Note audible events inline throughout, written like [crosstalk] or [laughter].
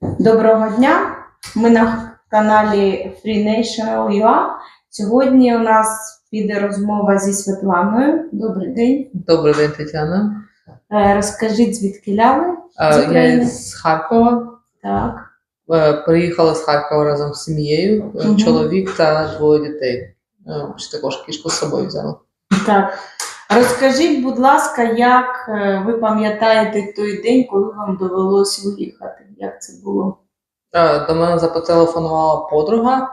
Доброго дня! Ми на каналі Free National UA. Сьогодні у нас піде розмова зі Світланою. Добрий день. Добрий день, Тетяна. Е, Розкажіть, звідки ви? Е, Я з Харкова. Так. Е, Приїхала з Харкова разом з сім'єю, Мгм. чоловік та двоє дітей. Е, Ще також кішку з собою взяла. так. Розкажіть, будь ласка, як е, ви пам'ятаєте той день, коли вам довелось виїхати? Як це було? Е, До мене зателефонувала подруга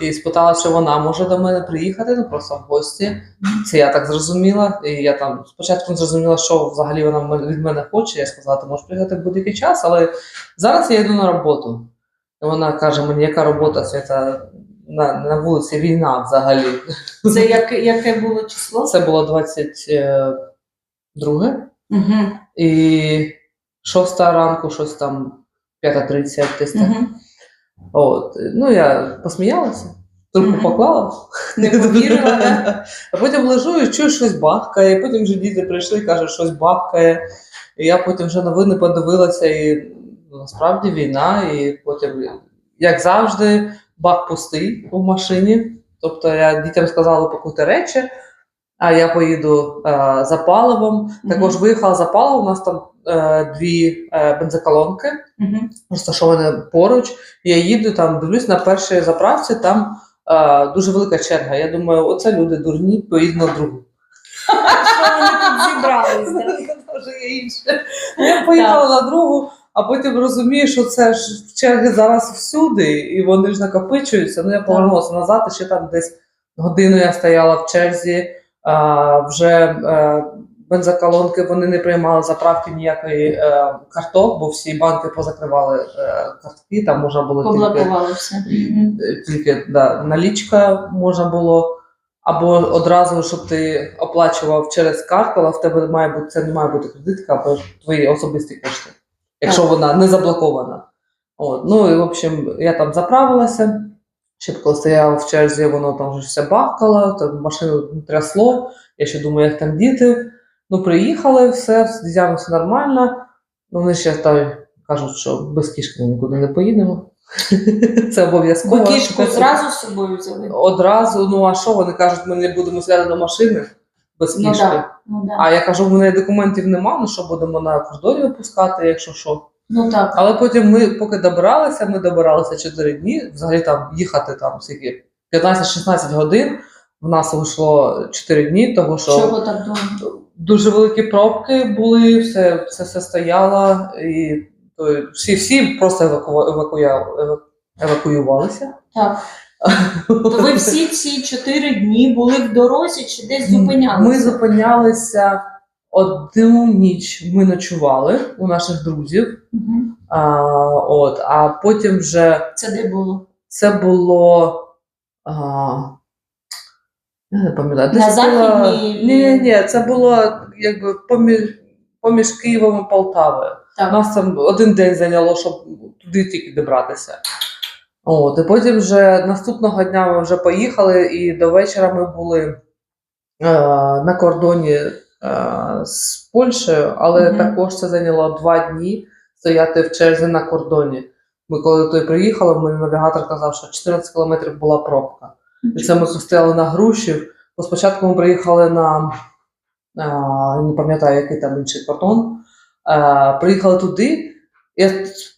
і спитала, чи вона може до мене приїхати, ну просто в гості. Це я так зрозуміла. І я там спочатку зрозуміла, що взагалі вона від мене хоче. Я сказала, ти можеш приїхати в будь-який час, але зараз я йду на роботу. Вона каже мені, яка робота Свята на, на вулиці війна взагалі. Це як, яке було число? Це було 22 Угу. і 6 ранку, щось там 5.30 десь так. Угу. От. Ну, я посміялася, трубку поклала. Не повірила, да? [laughs] А потім лежу і чую, щось бахкає. Потім вже діти прийшли і кажуть, щось бахкає. І я потім вже новини подивилася, і ну, насправді війна, і потім, як завжди, бак пустий у машині. Тобто я дітям сказала пакувати речі, а я поїду е, за паливом. Також виїхала за паливом, у нас там е, дві е, бензоколонки Угу. розташоване поруч. Я їду там, дивлюсь на першій заправці, там е, дуже велика черга. Я думаю, оце люди дурні, поїду на другу. Що вони тут [laughs] інше. Я поїхала на другу, а потім розумію, що це ж в черги зараз всюди, і вони ж накопичуються. Ну я повернулася назад, і ще там десь годину я стояла в черзі. А, вже е, бензоколонки вони не приймали заправки ніякої е, карток, бо всі банки позакривали е, картки, там можна було тільки тільки да, налічка можна було, або одразу, щоб ти оплачував через картку, але в тебе має бути це не має бути кредитка, або твої особисті кошти, якщо Так. вона не заблокована. От, ну і в общем, я там заправилася. Коли стояла в черзі, воно там вже все бахкало, там машину трясло. Я ще думаю, як там діти. Ну, приїхали, все, з все нормально. Ну, вони ще там кажуть, що без кішки ми нікуди не поїдемо. [laughs] Це обов'язково. Ви кішку зразу з собою взяли? Одразу, ну а що вони кажуть, ми не будемо сідати до машини без Ну кішки. да. Ну, да. А я кажу, в мене документів нема, ну що будемо на кордоні випускати, якщо що. ну так. Але потім ми, поки добиралися, ми добиралися 4 дні. Взагалі там їхати там скільки 15-16 годин. В нас вийшло 4 дні, того що Чого так довго? дуже великі пробки були, все, все, все стояло, і то, всі, всі просто еваку, евакуювалися. Так. То ви [laughs] всі ці чотири дні були в дорозі чи десь зупинялися? Ми зупинялися одну ніч. Ми ночували у наших друзів. Мгм. А, от, а потім вже Це де було? це було. А, я не пам'ятаю. На західній- Ні, ні, це було якби поміж, поміж Києвом і Полтавою. Так. нас там один день зайняло, щоб туди тільки добратися. От, і потім вже наступного дня ми вже поїхали, і до вечора ми були е, на кордоні е, з Польщею, але Мгм. також це зайняло два дні стояти в черзі на кордоні. Ми коли туди приїхали, мій навігатор казав, що 14 кілометрів була пробка. І це ми стояли на Грушів. Бо спочатку ми приїхали на а, не пам'ятаю, який там інший кордон. А, приїхали туди. Я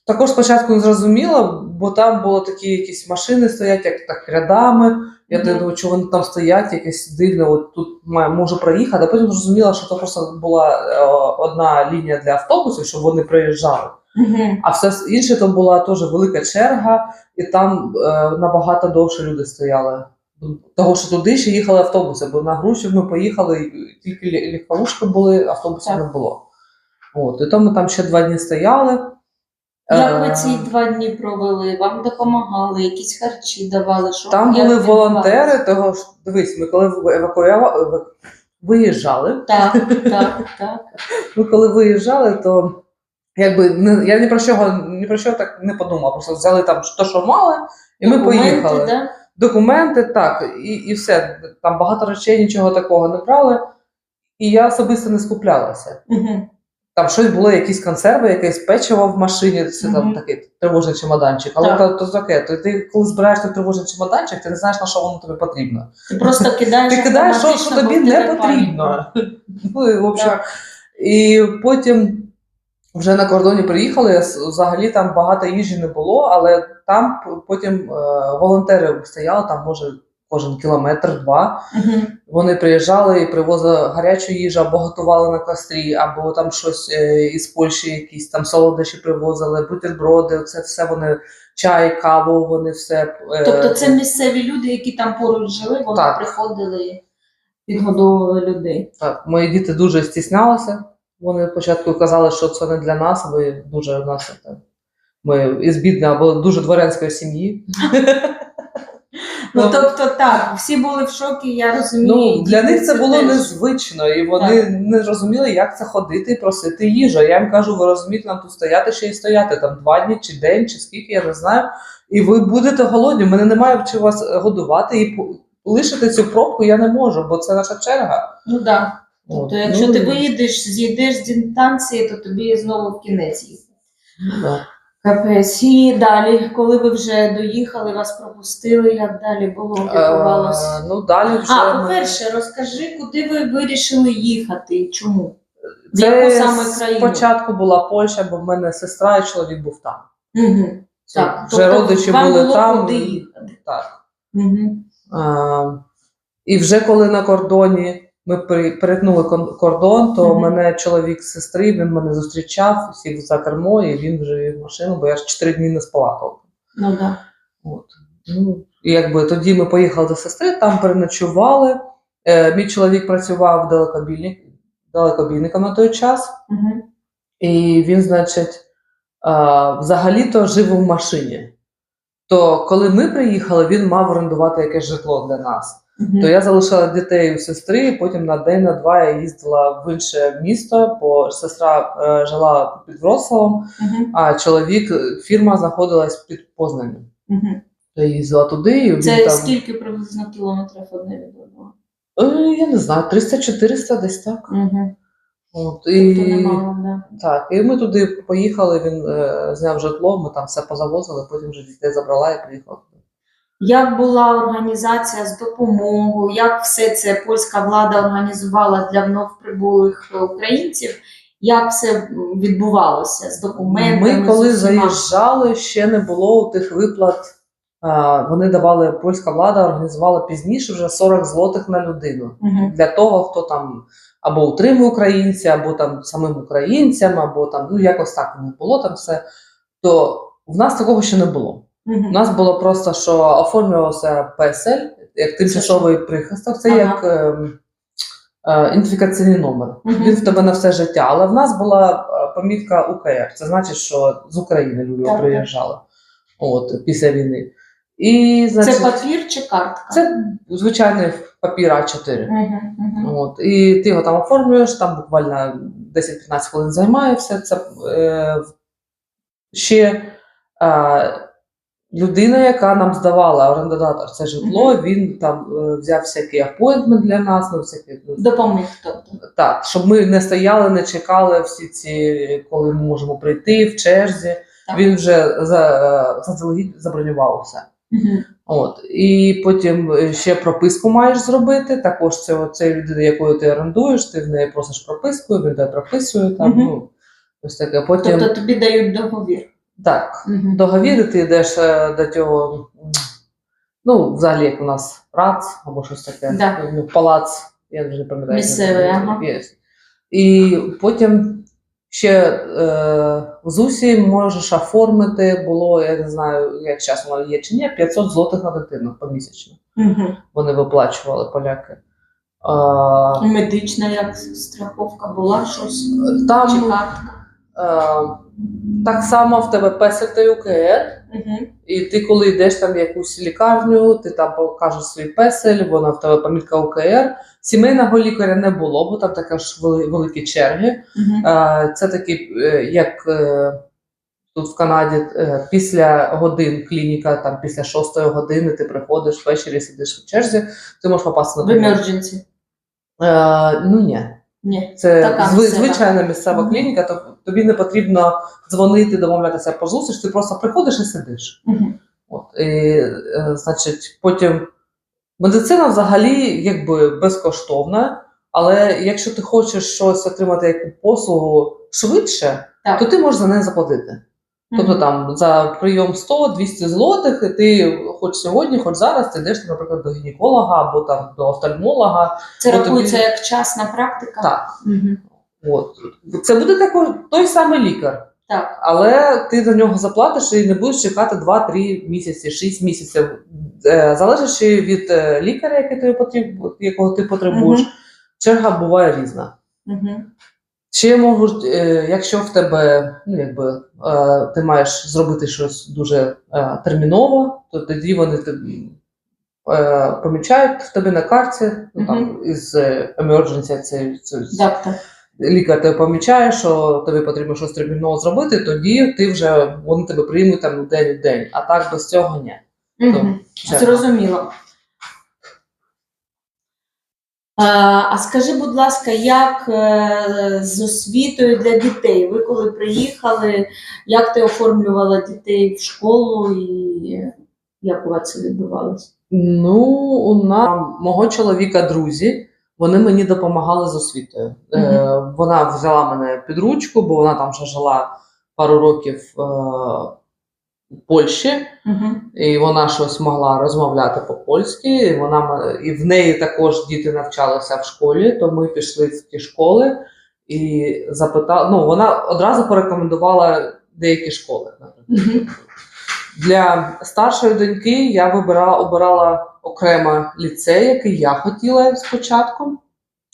також спочатку не зрозуміла, бо там було такі якісь машини стоять, як так рядами. Я Мгм. думаю, що вони там стоять, якесь дивне, от тут має- можу проїхати. А потім зрозуміла, що це просто була е, одна лінія для автобусів, щоб вони приїжджали. Мгм. А все інше там була теж велика черга, і там е, набагато довше люди стояли. Того, що туди ще їхали автобуси, бо на Грушів ми поїхали, тільки лі- легковушки були, автобусів Так. не було. От, і тому там ще два дні стояли. Як ви Е, ці два дні провели? Вам допомагали, якісь харчі давали? Що Там як були волонтери, того ж, дивись, ми коли евакуювали, виїжджали, Так, [laughs] так, так. ми коли виїжджали, то якби не, я ні про що, ні про що так не подумала. Просто взяли там то, що мали, і ми поїхали. Да? Документи, так, і, і все. Там багато речей, нічого такого не брали. І я особисто не скуплялася. Угу. Там щось було, якісь консерви, якесь печиво в машині, це там такий тривожний чемоданчик. Але Так. то, то таке, то ти коли збираєш той тривожний чемоданчик, ти не знаєш, на що воно тобі потрібно. Ти просто кидаєш. Ти кидаєш, що, що тобі не потрібно. Ну, і, в общем, і потім вже на кордоні приїхали. Взагалі там багато їжі не було, але там потім е, волонтери стояли, там може кожен кілометр, два. Мгм. Вони приїжджали і привозили гарячу їжу, або готували на кострі, або там щось е, із Польщі, якісь там солодощі привозили, бутерброди. Це все вони чай, каву, вони все. е, Тобто це місцеві люди, які там поруч жили, вони Так. приходили і підгодовували людей. Так, мої діти дуже стіснялися. Вони спочатку казали, що це не для нас, ви дуже у нас ми із бідної або дуже дворянської сім'ї. [laughs] Ну, Ну, тобто так, всі були в шокі, я розумію. Ну, для них це було теж. незвично, і вони не розуміли, як це ходити і просити їжу. Я їм кажу, ви розумієте, нам тут стояти ще й стояти там два дні чи день, чи скільки, я не знаю. І ви будете голодні. Мене немає чи вас годувати і лишити цю пробку я не можу, бо це наша черга. Ну так. От. Тобто, якщо Ну, ти виїдеш, з'їдеш з дистанції, то тобі знову в кінець їздити. да. Капець. І далі, коли ви вже доїхали, вас пропустили, як далі було відбувалося? Е, ну, далі вже А, по-перше, розкажи, куди ви вирішили їхати і чому? В яку саме країну? спочатку була Польща, бо в мене сестра і чоловік був там. Угу. Так, вже тобто родичі вам були було там. куди їхати. Так. Угу. А, і вже коли на кордоні ми перетнули кордон, то Мгм. мене чоловік з сестри, він мене зустрічав, сів за кермо, і він вже вів машину, бо я ж чотири дні не спала толком. Ну так. От. Ну, і якби тоді ми поїхали до сестри, там переночували. Е, мій чоловік працював далекобійник, далекобійником на той час. Угу. І він, значить, а, взагалі-то жив у машині. То коли ми приїхали, він мав орендувати якесь житло для нас. То я залишила дітей у сестри, і потім на день, на два я їздила в інше місто, бо сестра е, жила під Вроцлавом, Угу. а чоловік, фірма знаходилась під Познанням. Угу. То я їздила туди, і він Це там. скільки приблизно кілометрів одне від одного? Е, я не знаю, 300-400 десь так. Угу. От, Тобто немало, да. Так, і ми туди поїхали, він е, зняв житло, ми там все позавозили, потім вже дітей забрала і приїхала туди. Як була організація з допомогою, як все це польська влада організувала для вновь прибулих українців? Як все відбувалося з документами? Ми коли з заїжджали, ще не було тих виплат. Вони давали, польська влада організувала пізніше вже 40 злотих на людину. Мгм. Для того, хто там або утримує українця, або там самим українцям, або там, ну якось так них було там все. То в нас такого ще не було. У нас було просто, що оформлювався ПСЛ, як тимчасовий прихисток, це Ага. як ем, е, ідентифікаційний номер. Він в тебе на все життя. Але в нас була е, помітка УКР. Це значить, що з України люди Так, так. приїжджали от, після війни. І, значить, Це папір чи картка? це звичайний папір А4. Мгм, мгм. От, і ти його там оформлюєш, там буквально 10-15 хвилин займає все це. Е, ще е, людина, яка нам здавала орендодатор це житло, він там е, взяв всякий апоінтмент для нас, ну, всякі, ну, Допоміг тобто. так, щоб ми не стояли, не чекали всі ці, коли ми можемо прийти в черзі. Так. Він вже за, е, заздалегідь забронював все. Мгм. От і потім е, ще прописку маєш зробити. Також це цієї людини, якою ти орендуєш, ти в неї просиш прописку, він тебе прописує там. Мгм. Ну ось таке. Потім Тобто тобі дають договір. Так, Мгм. договір, ти йдеш е, до цього. Ну, взагалі, як у нас РАЦ або щось таке. Да. Ну, палац, я вже не пам'ятаю. Місцевий, ага. є. І потім ще е, в ЗУСі можеш оформити, було, я не знаю, як зараз воно є чи ні, 500 злотих на дитину помісячно. Мгм. Вони виплачували поляки. А, Медична як страховка була щось чи там картка. Так само в тебе песель та УКР, Мгм. і ти, коли йдеш там в якусь лікарню, ти там покажеш свій песель, вона в тебе помітка УКР. Сімейного лікаря не було, бо там такі ж великі черги. Е, Це такий, е, як е, тут в Канаді, е, після годин клініка, там після шостої години ти приходиш ввечері, сидиш в черзі, ти можеш попасти на прийом. emergency. Е, Ну ні. Ні. Це Така зви- звичайна місцева Мгм. клініка, то тобі не потрібно дзвонити, домовлятися про зустріч, ти просто приходиш і сидиш. Угу. От, і, е, значить, потім медицина взагалі якби безкоштовна, але якщо ти хочеш щось отримати як послугу швидше, Так. то ти можеш за неї заплатити. Тобто там за прийом 100-200 злотих, і ти хоч сьогодні, хоч зараз ти йдеш, наприклад, до гінеколога або там до офтальмолога. Це Бо тобі- рахується як частна практика? Так, Угу. от. Це буде такий, той самий лікар. Так. Але ти за нього заплатиш і не будеш чекати 2-3 місяці, 6 місяців, Е, залежачи від е, лікаря, який тобі потріб- якого ти потребуєш, Мгм. черга буває різна. Угу. Ще можуть, е, якщо в тебе, ну якби е, ти маєш зробити щось дуже е, терміново, то тоді вони помічають в тебе на карті, ну там із emergency, це, це, Так, так. лікар тебе помічає, що тобі потрібно щось терміново зробити, тоді ти вже вони тебе приймуть там день в день. А так без цього ні. Угу. Це- Зрозуміло. А, скажи, будь ласка, як е, з освітою для дітей? Ви коли приїхали, як ти оформлювала дітей в школу і як у вас це відбувалося? Ну, у нас мого чоловіка друзі, вони мені допомагали з освітою. Е, вона взяла мене під ручку, бо вона там вже жила пару років е, Польщі. Угу. І вона щось могла розмовляти по-польськи, і вона і в неї також діти навчалися в школі, то ми пішли в ті школи і запитали. Ну, вона одразу порекомендувала деякі школи. Угу. Для старшої доньки я вибирала, обирала окремо ліцей, який я хотіла спочатку.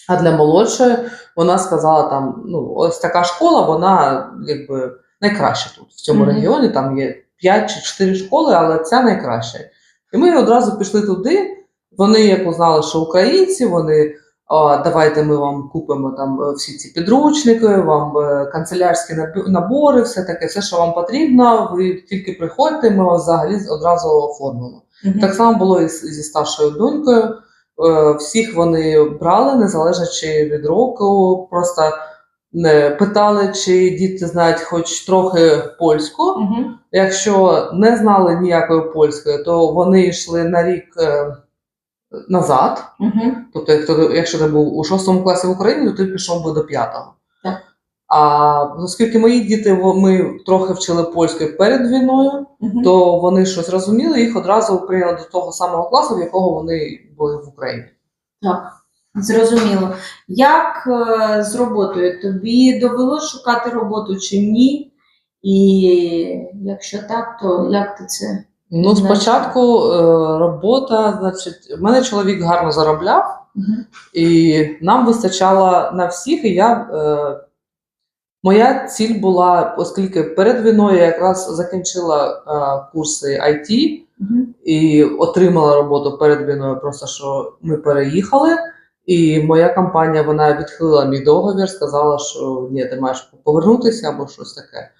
А для молодшої вона сказала там: ну, ось така школа, вона якби найкраща тут, в цьому Мгм. регіоні. Там є 5 чи 4 школи, але ця найкраща. І ми одразу пішли туди. Вони як узнали, що українці, вони. «О, давайте ми вам купимо там е, всі ці підручники, вам е, канцелярські набори, все таке, все, що вам потрібно. Ви тільки приходьте, ми вас взагалі одразу оформимо. Так само було і зі старшою донькою. Е, Всіх вони брали, незалежно від року, просто питали, чи діти знають хоч трохи польську. Угу. Якщо не знали ніякої польської, то вони йшли на рік е, назад. Угу. Тобто, як якщо ти був у шостому класі в Україні, то ти пішов би до п'ятого. А оскільки мої діти ми трохи вчили польською перед війною, Угу. то вони щось розуміли, їх одразу прийняли до того самого класу, в якого вони були в Україні. Так, зрозуміло. Як е, з роботою? Тобі довелося шукати роботу чи ні? І якщо так, то як ти це? Ну, спочатку е, робота, значить, в мене чоловік гарно заробляв, Угу. і нам вистачало на всіх. І я е, моя ціль була, оскільки перед війною я якраз закінчила е, курси IT Угу. і отримала роботу перед війною, просто що ми переїхали. І моя компанія вона відхилила мій договір, сказала, що ні, ти маєш повернутися або щось таке.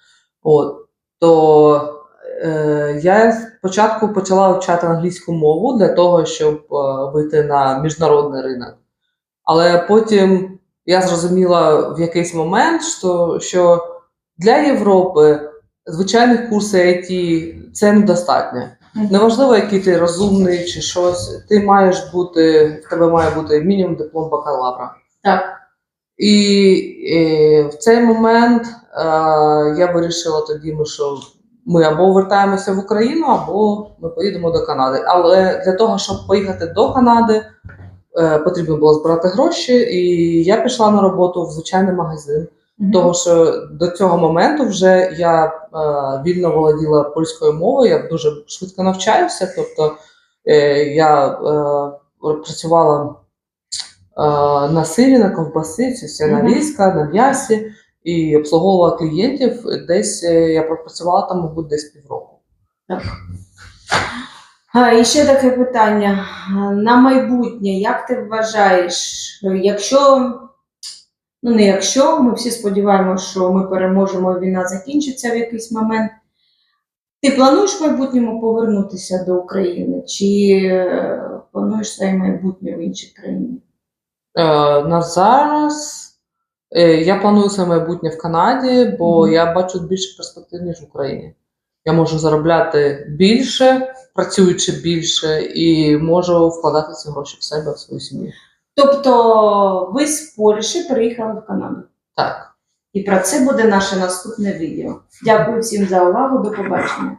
От то е, я спочатку почала вивчати англійську мову для того, щоб е, вийти на міжнародний ринок. Але потім я зрозуміла в якийсь момент, що, що для Європи звичайних курсів IT це недостатньо. Неважливо, який ти розумний чи щось, ти маєш бути, в тебе має бути мінімум диплом бакалавра. Так. І, е, в цей момент е, я вирішила тоді, що ми або вертаємося в Україну, або ми поїдемо до Канади. Але для того, щоб поїхати до Канади, е, потрібно було збирати гроші, і я пішла на роботу в звичайний магазин. Мгм. Того, що до цього моменту вже я е, вільно володіла польською мовою, я дуже швидко навчаюся. Тобто е, я е, працювала е, на сирі, на ковбаси, це все Мгм. нарізка, на м'ясі і обслуговувала клієнтів. Десь е, я пропрацювала там, мабуть, десь півроку. А, і ще таке питання. На майбутнє, як ти вважаєш, якщо, ну не якщо, ми всі сподіваємося, що ми переможемо, і війна закінчиться в якийсь момент. Ти плануєш в майбутньому повернутися до України? Чи е, плануєш своє майбутнє в іншій країні? Е, на зараз Е, Я планую своє майбутнє в Канаді, бо Мгм. я бачу більше перспектив, ніж в Україні. Я можу заробляти більше, працюючи більше, і можу вкладати ці гроші в себе, в свою сім'ю. Тобто ви з Польщі приїхали в Канаду. Так. І про це буде наше наступне відео. Дякую всім за увагу. До побачення.